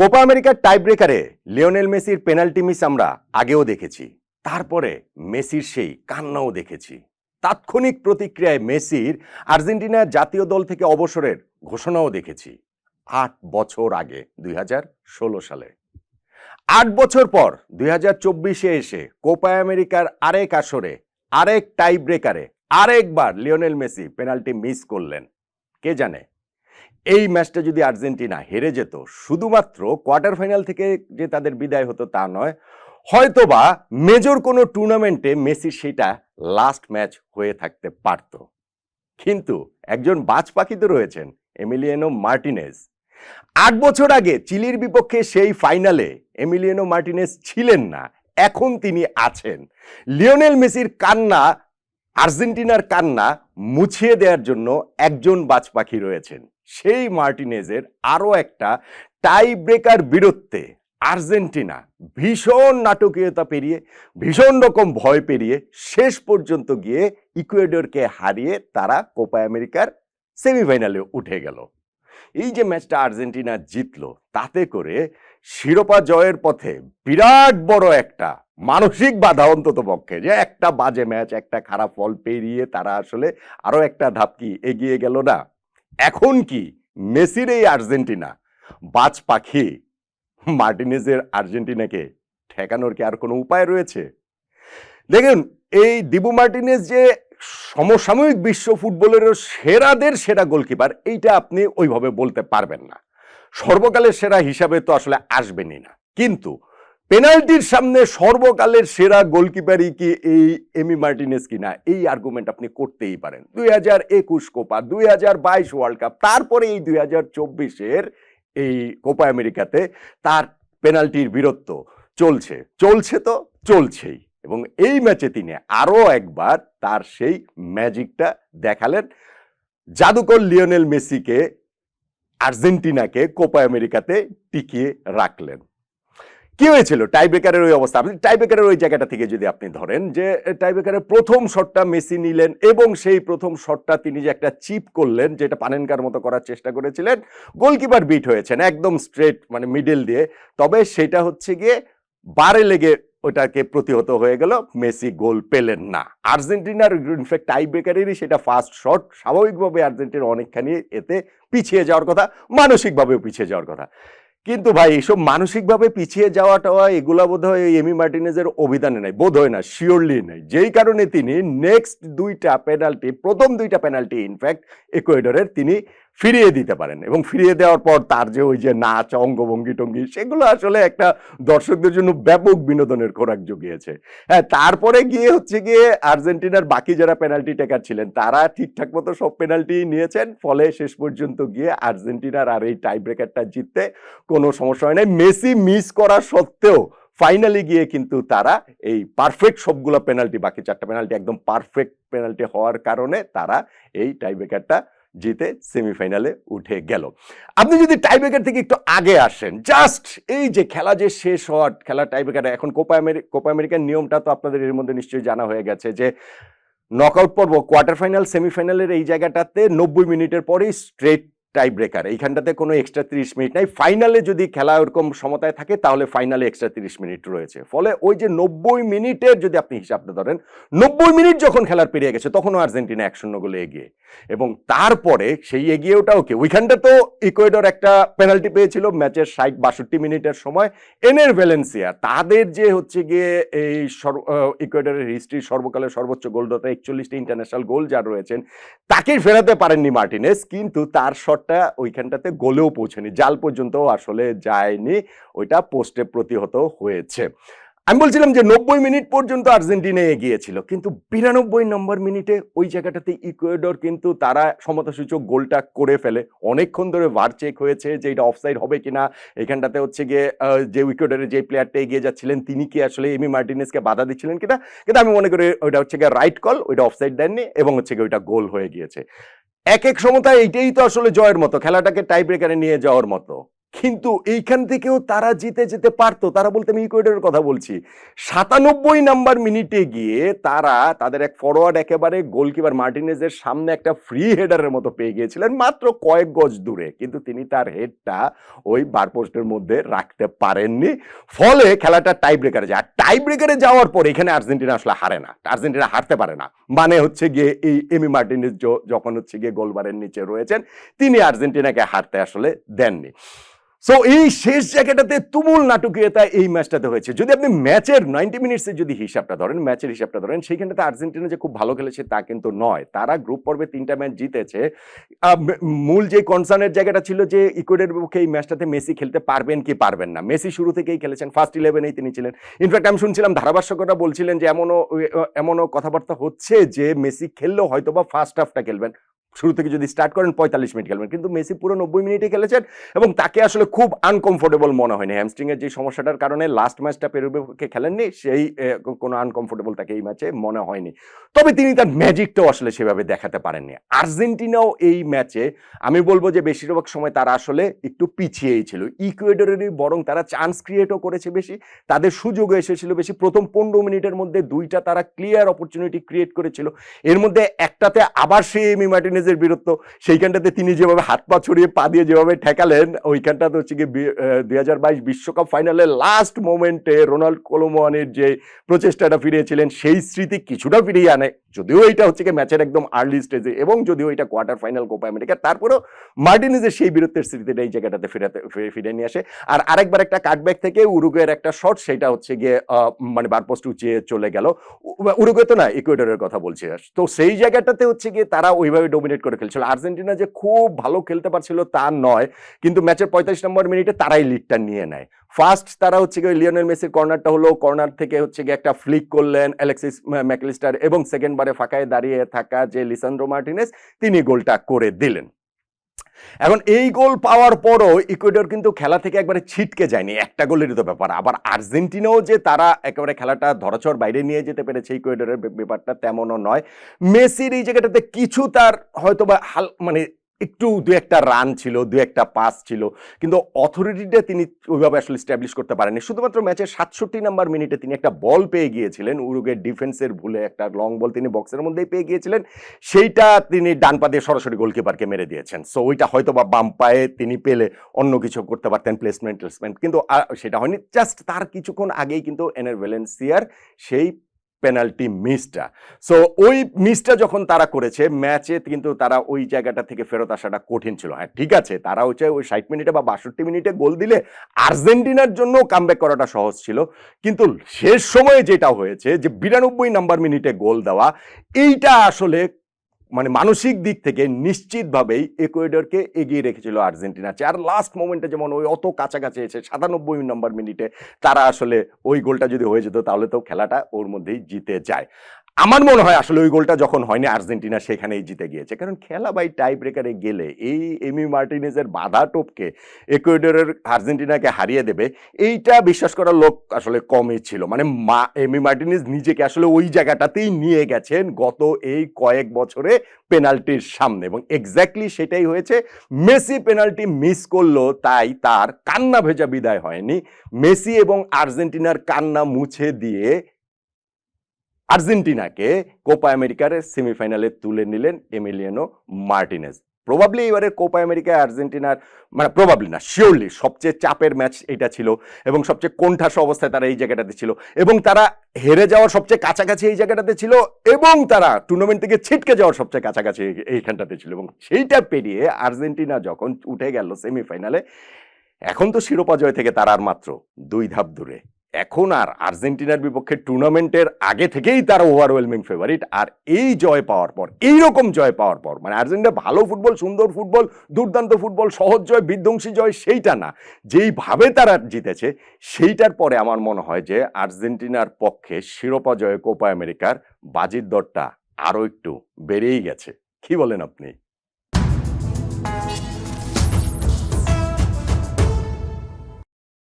Copa আমেরিকার tie ব্রেকারে Lionel মেসির পেনাল্টি মিস আমরা আগেও দেখেছি। তারপরে মেসির সেই কান্নাও দেখেছি। তাৎক্ষণিক প্রতিক্রিয়ায় মেসির আর্জেন্টিনা জাতীয় দল থেকে অবসরের ঘোষণাও দেখেছি আট বছর আগে, দুই হাজার ষোলো সালে। আট বছর পর দুই এসে কোপা আমেরিকার আরেক আসরে, আরেক টাই ব্রেকারে আরেকবার লিওনেল মেসি পেনাল্টি মিস করলেন। কে জানে? এই ম্যাচটা যদি আর্জেন্টিনা হেরে যেত, শুধুমাত্র কোয়ার্টার ফাইনাল থেকে যে তাদের বিদায় হতো তা নয়, হয়তোবা মেজর কোনো টুর্নামেন্টে মেসির সেটা লাস্ট ম্যাচ হয়ে থাকতে পারত। কিন্তু একজন বাজ পাখি তো রয়েছেন, এমিলিয়ানো মার্টিনেজ। আট বছর আগে চিলির বিপক্ষে সেই ফাইনালে এমিলিয়ানো মার্টিনেজ ছিলেন না, এখন তিনি আছেন। লিওনেল মেসির কান্না, আর্জেন্টিনার কান্না মুছিয়ে দেওয়ার জন্য একজন বাজ পাখি রয়েছেন। সেই মার্টিনেজের আরও একটা টাই ব্রেকার বীরত্বে আর্জেন্টিনা ভীষণ নাটকীয়তা পেরিয়ে, ভীষণ রকম ভয় পেরিয়ে শেষ পর্যন্ত গিয়ে ইকুয়েডরকে হারিয়ে তারা কোপা আমেরিকার সেমিফাইনালে উঠে গেল। এই যে ম্যাচটা আর্জেন্টিনা জিতলো, তাতে করে শিরোপা জয়ের পথে বিরাট বড় একটা মানসিক বাধা অন্তত পক্ষে যে একটা বাজে ম্যাচ, একটা খারাপ ফল পেরিয়ে তারা আসলে আরও একটা ধাপ কি এগিয়ে গেল না। এখন কি মেসির এই আর্জেন্টিনা? বাজ পাখি। মার্টিনেজের আর্জেন্টিনাকে ঠেকানোর কি আর কোনো উপায় রয়েছে? দেখুন, এই দিবু মার্টিনেজ যে সমসাময়িক বিশ্ব ফুটবলেরও সেরাদের সেরা গোলকিপার, এইটা আপনি ওইভাবে বলতে পারবেন না। সর্বকালের সেরা হিসাবে তো আসলে আসবেনই না। কিন্তু পেনাল্টির সামনে সর্বকালের সেরা গোলকিপারই কি এই এমি মার্টিনেস কিনা? এই আর্গুমেন্ট আপনি করতেই পারেন। দুই হাজার একুশ কোপা, দুই হাজার বাইশ ওয়ার্ল্ড কাপ তারপরে এই দুই হাজার চব্বিশের এই কোপা আমেরিকাতে তার পেনাল্টির বীরত্ব চলছে। চলছে তো চলছেই। এবং এই ম্যাচে তিনি আরও একবার তার সেই ম্যাজিকটা দেখালেন। জাদুকর লিওনেল মেসিকে আর্জেন্টিনাকে কোপা আমেরিকাতে টিকিয়ে রাখলেন। কি হয়েছিল? টাইব্রেকারের ওই অবস্থা। আপনি টাইব্রেকারের ওই জায়গাটা থেকে যদি আপনি ধরেন যে টাইব্রেকারের প্রথম শটটা মেসি নিলেন এবং সেই প্রথম শটটা তিনি যে একটা চিপ করলেন, যেটা পানেনকার মতো করার চেষ্টা করেছিলেন গোলকিপার বিট হয়েছেন একদম স্ট্রেট মানে মিডল দিয়ে। তবে সেটা হচ্ছে গিয়ে বারে লেগে ওটাকে প্রতিহত হয়ে গেল, মেসি গোল পেলেন না। আর্জেন্টিনার ইনফ্যাক্ট টাই ব্রেকারেরই সেটা ফার্স্ট শট স্বাভাবিকভাবে আর্জেন্টিনা অনেকখানি এতে পিছিয়ে যাওয়ার কথা, মানসিকভাবেও পিছিয়ে যাওয়ার কথা। কিন্তু ভাই এইসব মানসিকভাবে পিছিয়ে যাওয়াটা এগুলা বোধ হয় এমি মার্টিনেজের অভিধানে নাই বোধ হয় না শিওরলি নাই। যেই কারণে তিনি নেক্সট দুইটা পেনাল্টি প্রথম দুইটা পেনাল্টি ইনফ্যাক্ট ইকুয়েডরের তিনি ফিরিয়ে দিতে পারেন। এবং ফিরিয়ে দেওয়ার পর তার যে ওই যে নাচ, অঙ্গভঙ্গি টঙ্গি, সেগুলো আসলে একটা দর্শকদের জন্য ব্যাপক বিনোদনের খোরাক জুগিয়েছে। হ্যাঁ তারপরে গিয়ে হচ্ছে গিয়ে আর্জেন্টিনার বাকি যারা পেনাল্টি টেকার ছিলেন, তারা ঠিকঠাক মতো সব পেনাল্টি নিয়েছেন। ফলে শেষ পর্যন্ত গিয়ে আর্জেন্টিনার আর এই টাই ব্রেকারটা জিততে কোনো সমস্যা হয় নাই। মেসি মিস করা সত্ত্বেও ফাইনালি গিয়ে কিন্তু তারা এই পারফেক্ট সবগুলো পেনাল্টি বাকি চারটা পেনাল্টি একদম পারফেক্ট পেনাল্টি হওয়ার কারণে তারা এই টাইব্রেকারটা জিতে সেমিফাইনালে উঠে গেল। আপনি যদি টাইব্রেকার থেকে একটু আগে আসেন জাস্ট এই যে খেলা যে শেষ হওয়ার, খেলা টাইব্রেকার এখন কোপা আমেরিকা কোপা আমেরিকার নিয়মটা তো আপনাদের এর মধ্যে নিশ্চয়ই জানা হয়ে গেছে যে নকআউট পর্ব কোয়ার্টার ফাইনাল সেমিফাইনালের এই জায়গাটাতে নব্বই মিনিটের পরেই স্ট্রেট টাই ব্রেকার এইখানটাতে কোনো এক্সট্রা তিরিশ মিনিট নাই। ফাইনালে যদি খেলা ওরকম সমতায় থাকে, তাহলে ফাইনালে এক্সট্রা তিরিশ মিনিট রয়েছে। ফলে ওই যে নব্বই মিনিটের যদি আপনি হিসাবটা ধরেন, নব্বই মিনিট যখন খেলার পেরিয়ে গেছে, তখনও আর্জেন্টিনা এক শূন্য গোলে এগিয়ে। এবং তারপরে সেই এগিয়ে ওটা ওকে ওইখানটা তো ইকুয়েডর একটা পেনাল্টি পেয়েছিল ম্যাচের ষাট বাষট্টি মিনিটের সময়। এনের ভ্যালেন্সিয়া তাদের যে হচ্ছে গিয়ে এই ইকুয়েডরের হিস্ট্রির সর্বকালের সর্বোচ্চ গোলদাতা, একচল্লিশটি ইন্টারন্যাশনাল গোল যার রয়েছেন তাকে ফেরাতে পারেননি মার্টিনেস। কিন্তু তার শটটা ওইখানটাতে গোলেও পৌঁছেনি, জাল পর্যন্ত আসলে যায়নি, ওইটা পোস্টে প্রতিহত হয়েছে। আমি বলছিলাম যে নব্বই মিনিট পর্যন্ত আর্জেন্টিনা এগিয়েছিল, কিন্তু বিরানব্বই নম্বর মিনিটে ওই জায়গাটাতে ইকুয়েডর কিন্তু তারা সমতাসূচক গোলটা করে ফেলে। অনেকক্ষণ ধরে ভার চেক হয়েছে যে এটা অফসাইড হবে কিনা, এখানটাতে হচ্ছে গিয়ে যে ইকুয়েডরের যে প্লেয়ারটা এগিয়ে যাচ্ছিলেন, তিনি কি আসলে এমি মার্টিনেসকে বাধা দিচ্ছিলেন কিনা? কিন্তু আমি মনে করি ওইটা হচ্ছে গিয়ে রাইট কল, ওইটা অফসাইড দেননি এবং হচ্ছে গিয়ে ওইটা গোল হয়ে গিয়েছে। এক এক সমতায় এইটাই তো আসলে জয়ের মতো খেলাটাকে টাই ব্রেকারে নিয়ে যাওয়ার মতো। কিন্তু এইখান থেকেও তারা জিতে যেতে পারতো। তারা বলতে, আমি ইকুয়েডরের কথা বলছি। সাতানব্বই নাম্বার মিনিটে গিয়ে তারা, তাদের এক ফরওয়ার্ড একেবারে গোলকিপার মার্টিনেজের সামনে একটা ফ্রি হেডারের মতো পেয়ে গিয়েছিলেন, মাত্র কয়েক গজ দূরে। কিন্তু তিনি তার হেডটা ওই বারপোস্টের মধ্যে রাখতে পারেননি। ফলে খেলাটা টাই ব্রেকারে যায়। আর টাই ব্রেকারে যাওয়ার পর এখানে আর্জেন্টিনা আসলে হারে না। আর্জেন্টিনা হারতে পারে না। মানে হচ্ছে গিয়ে এই এমি মার্টিনেজ যখন হচ্ছে গিয়ে গোলবারের নিচে রয়েছেন, তিনি আর্জেন্টিনাকে হারতে আসলে দেননি। সো এই শেষ জায়গাটাতে তুমুল নাটকীয়তা এই ম্যাচটাতে হয়েছে। যদি আপনি ম্যাচের নাইনটি মিনিটসের যদি হিসাবটা ধরেন ম্যাচের হিসাবটা ধরেন, সেইখানটাতে আর্জেন্টিনা যে খুব ভালো খেলেছে তা কিন্তু নয়। তারা গ্রুপ পর্বে তিনটা ম্যাচ জিতেছে। মূল যে কনসার্নের জায়গাটা ছিল যে ইকুয়েডের বিপক্ষে এই ম্যাচটাতে মেসি খেলতে পারবেন কি পারবেন না। মেসি শুরু থেকেই খেলেছেন ফার্স্ট ইলেভেনেই তিনি ছিলেন। ইনফ্যাক্ট আমি শুনছিলাম ধারাভাষ্যকরা বলছিলেন যে এমনও এমনও কথাবার্তা হচ্ছে যে মেসি খেললেও হয়তো বা ফার্স্ট হাফটা খেলবেন। শুরু থেকে যদি স্টার্ট করেন, পঁয়তাল্লিশ মিনিট খেলবেন। কিন্তু মেসি পুরো নব্বই মিনিটে খেলেছেন এবং তাকে আসলে খুব আনকমফোর্টেবল মনে হয়নি। হ্যামস্ট্রিং এর যে সমস্যাটার কারণে লাস্ট ম্যাচটা পেরুবেকে খেলেননি, সেই কোনো আনকমফোর্টেবল তাকে এই ম্যাচে মনে হয়নি। তবে তিনি তার ম্যাজিকটাও আসলে সেভাবে দেখাতে পারেননি। আর্জেন্টিনাও এই ম্যাচে আমি বলব যে বেশিরভাগ সময় তারা আসলে একটু পিছিয়েই ছিল। ইকুয়েডরেরই বরং তারা চান্স ক্রিয়েটও করেছে বেশি, তাদের সুযোগও এসেছিল বেশি। প্রথম পনেরো মিনিটের মধ্যে দুইটা তারা ক্লিয়ার অপরচুনিটি ক্রিয়েট করেছিল। এর মধ্যে একটাতে আবার সেই এমি মার্টিনেজের বীরত্ব, সেইখানটাতে তিনি যেভাবে হাত পা ছড়িয়ে পা দিয়ে যেভাবে ঠেকালেন, ওইখানটাতে হচ্ছে গিয়ে দুই হাজার বাইশ বিশ্বকাপ ফাইনালে লাস্ট মোমেন্টে রোনাল্ড কোলোমোয়ানের যে প্রচেষ্টাটা ফিরিয়েছিলেন, সেই স্মৃতি কিছুটা ফিরিয়ে আনে। যদিও এটা হচ্ছে কি ম্যাচের একদম আর্লি স্টেজে এবং যদিও এটা কোয়ার্টার ফাইনাল কোপা আমেরিকা তারপরেও মার্টিনেজের সেই বীরত্বের স্মৃতিটা এই জায়গাটাতে ফিরাতে ফিরে নিয়ে আসে। আর আরেকবার একটা কাটব্যাক থেকে উরুগুয়ের একটা শট সেটা হচ্ছে গিয়ে মানে বারপোস্ট উঁচিয়ে চলে গেল। উরুগুয়ে তো না ইকুয়েডরের কথা বলছি তো সেই জায়গাটাতে হচ্ছে গিয়ে তারা ওইভাবে ডোমিনেট করে খেলছিল। আর্জেন্টিনা যে খুব ভালো খেলতে পারছিল তা নয়, কিন্তু ম্যাচের পঁয়তাল্লিশ নম্বর মিনিটে তারাই লিডটা নিয়ে নেয়। ফার্স্ট তারা হচ্ছে গিয়ে লিওনেল মেসির কর্নারটা হলো কর্নার থেকে হচ্ছে গিয়ে একটা ফ্লিক করলেন অ্যালেক্সিস ম্যাকলিস্টার এবং সেকেন্ড বারে ফাঁকায় দাঁড়িয়ে থাকা যে লিসান্ড্রো মার্টিনেস তিনি গোলটা করে দিলেন। এখন এই গোল পাওয়ার পরও ইকুয়েডর কিন্তু খেলা থেকে একবারে ছিটকে যায়নি। একটা গোলেরই তো ব্যাপার। আবার আর্জেন্টিনাও যে তারা একেবারে খেলাটা ধরাচর বাইরে নিয়ে যেতে পেরেছে ইকুয়েডরের ব্যাপারটা তেমনও নয়। মেসির এই জায়গাটাতে কিছু তার হয়তো বা হাল মানে একটু দু একটা রান ছিল দু একটা পাস ছিল, কিন্তু অথরিটিটা তিনি ওইভাবে আসলে স্ট্যাবলিশ করতে পারেননি। শুধুমাত্র ম্যাচের সাতষট্টি নাম্বার মিনিটে তিনি একটা বল পেয়ে গিয়েছিলেন উরুগের ডিফেন্সের ভুলে একটা লং বল তিনি বক্সের মধ্যেই পেয়ে গিয়েছিলেন, সেইটা তিনি ডান পা দিয়ে সরাসরি গোলকিপারকে মেরে দিয়েছেন। সো ওইটা হয়তো বা বাম পায়ে তিনি পেলে অন্য কিছু করতে পারতেন প্লেসমেন্ট প্লেসমেন্ট কিন্তু সেটা হয়নি। জাস্ট তার কিছুক্ষণ আগেই কিন্তু এনের ভ্যালেন্সিয়ার সেই পেনাল্টি মিসটা সো ওই মিসটা যখন তারা করেছে ম্যাচে কিন্তু তারা ওই জায়গাটা থেকে ফেরত আসাটা কঠিন ছিল। হ্যাঁ ঠিক আছে, তারা হচ্ছে ওই ষাট মিনিটে বা বাষট্টি মিনিটে গোল দিলে আর্জেন্টিনার জন্য কামব্যাক করাটা সহজ ছিল। কিন্তু শেষ সময়ে যেটা হয়েছে, যে বিরানব্বই নাম্বার মিনিটে গোল দেওয়া, এইটা আসলে মানে মানসিক দিক থেকে নিশ্চিতভাবেই ইকুয়েডরকে এগিয়ে রেখেছিল আর্জেন্টিনা। আর লাস্ট মোমেন্টে যেমন ওই অত কাছাকাছি এসে সাতানব্বই নম্বর মিনিটে তারা আসলে ওই গোলটা যদি হয়ে যেত তাহলে তো খেলাটা ওর মধ্যেই জিতে যায়। আমার মনে হয় আসলে ওই গোলটা যখন হয়নি, আর্জেন্টিনা সেখানেই জিতে গিয়েছে। কারণ খেলা বাই টাই ব্রেকারে গেলে এই এমি মার্টিনেজের বাধা টোপকে ইকুয়েডরের আর্জেন্টিনাকে হারিয়ে দেবে, এইটা বিশ্বাস করার লোক আসলে কমই ছিল। মানে মা, এমি মার্টিনেজ নিজেকে আসলে ওই জায়গাটাতেই নিয়ে গেছেন গত এই কয়েক বছরে পেনাল্টির সামনে। এবং এক্স্যাক্টলি সেটাই হয়েছে, মেসি পেনাল্টি মিস করল, তাই তার কান্না ভেজা বিদায় হয়নি। মেসি এবং আর্জেন্টিনার কান্না মুছে দিয়ে আর্জেন্টিনাকে কোপা আমেরিকার সেমিফাইনালে তুলে নিলেন এমিলিয়ানো মার্টিনেজ। প্রবাবলি এবারে কোপা আমেরিকায় আর্জেন্টিনার মানে প্রবাবলি না শিওরলি সবচেয়ে চাপের ম্যাচ এটা ছিল এবং সবচেয়ে কোণঠাসা অবস্থায় তারা এই জায়গাটাতে ছিল এবং তারা হেরে যাওয়ার সবচেয়ে কাছাকাছি এই জায়গাটাতে ছিল এবং তারা টুর্নামেন্ট থেকে ছিটকে যাওয়ার সবচেয়ে কাছাকাছি এই- এইখানটাতে ছিল এবং সেইটা পেরিয়ে আর্জেন্টিনা যখন উঠে গেল সেমিফাইনালে, এখন তো শিরোপা জয় থেকে তারা আর মাত্র দুই ধাপ দূরে। এখন আর আর্জেন্টিনার বিপক্ষে টুর্নামেন্টের আগে থেকেই তারা ওভারওয়েলমিং ফেভারিট আর এই জয় পাওয়ার পর এই রকম জয় পাওয়ার পর মানে আর্জেন্টিনা ভালো ফুটবল, সুন্দর ফুটবল, দুর্দান্ত ফুটবল, সহজ জয়, বিধ্বংসী জয়, সেইটা না। যেইভাবে তারা জিতেছে, সেইটার পরে আমার মনে হয় যে আর্জেন্টিনার পক্ষে শিরোপা জয়ে কোপা আমেরিকার বাজির দরটা আরও একটু বেড়েই গেছে। কি বলেন আপনি?